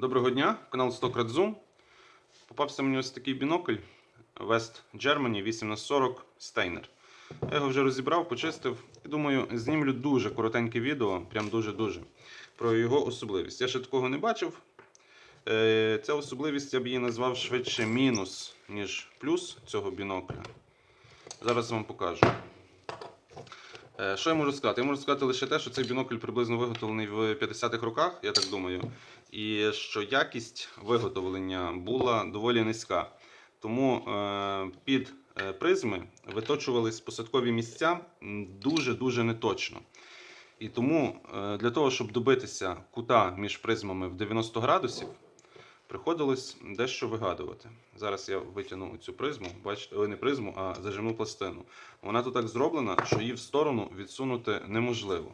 Доброго дня, канал 100 крат Zoom. Попався мені ось такий бінокль West Germany 8х40 Steiner. Я його вже розібрав, почистив і думаю, знімлю дуже коротеньке відео, прям дуже-дуже, про його особливість. Я ще такого не бачив. Е, Ця особливість я б її назвав швидше мінус, ніж плюс цього бінокля. Зараз вам покажу. Е, Що я можу сказати? Я можу сказати лише те, що цей бінокль приблизно виготовлений в 50-х роках, я так думаю, і що якість виготовлення була доволі низька. Тому е, під е, призми виточувались посадкові місця дуже-дуже неточно. І тому для того, щоб добитися кута між призмами в 90 градусів, приходилось дещо вигадувати. Зараз я витягну цю призму, бачите, не призму, а зажимну пластину. Вона тут так зроблена, що її в сторону відсунути неможливо.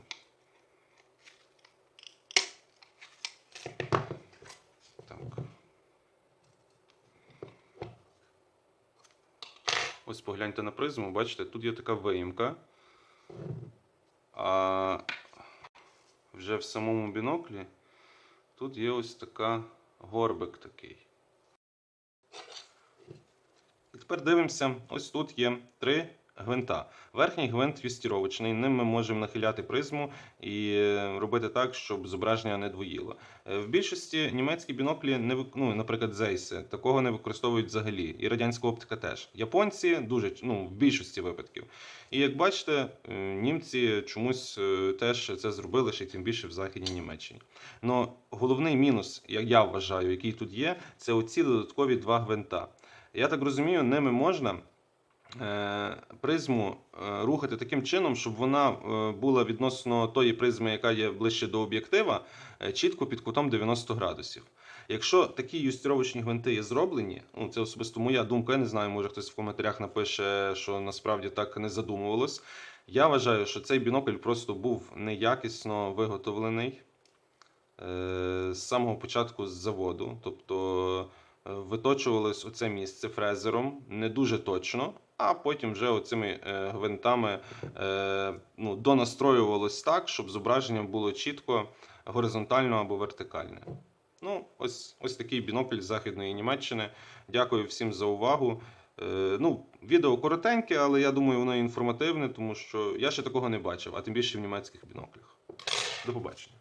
Ось погляньте на призму, бачите, тут є така виїмка. А вже в самому біноклі тут є ось така горбик такий. І тепер дивимося, ось тут є три гвинта. Верхній гвинт юстіровочний, ним ми можемо нахиляти призму і е, робити так, щоб зображення не двоїло. Е, В більшості німецькі біноклі, не ну, наприклад, Zeiss, такого не використовують взагалі. І радянська оптика теж. Японці дуже ну, в більшості випадків. І як бачите, е, німці чомусь теж це зробили, ще тим більше в Західній Німеччині. Но головний мінус, як я вважаю, який тут є, це оці додаткові два гвинта. Я так розумію, ними можна призму е, рухати таким чином, щоб вона е, була відносно тої призми, яка є ближче до об'єктива, е, чітко під кутом 90 градусів. Якщо такі юстировочні гвинти є зроблені, ну це особисто моя думка, я не знаю, може хтось в коментарях напише, що насправді так не задумувалось. Я вважаю, що цей бінокль просто був неякісно виготовлений е, з самого початку з заводу. Тобто е, виточувалось оце місце фрезером не дуже точно, а потім вже оцими е, гвинтами е, ну, донастроювалось так, щоб зображення було чітко горизонтально або вертикальне. Ну, ось, ось такий бінокль Західної Німеччини. Дякую всім за увагу. Е, ну, відео коротеньке, але я думаю, воно інформативне, тому що я ще такого не бачив, а тим більше в німецьких біноклях. До побачення.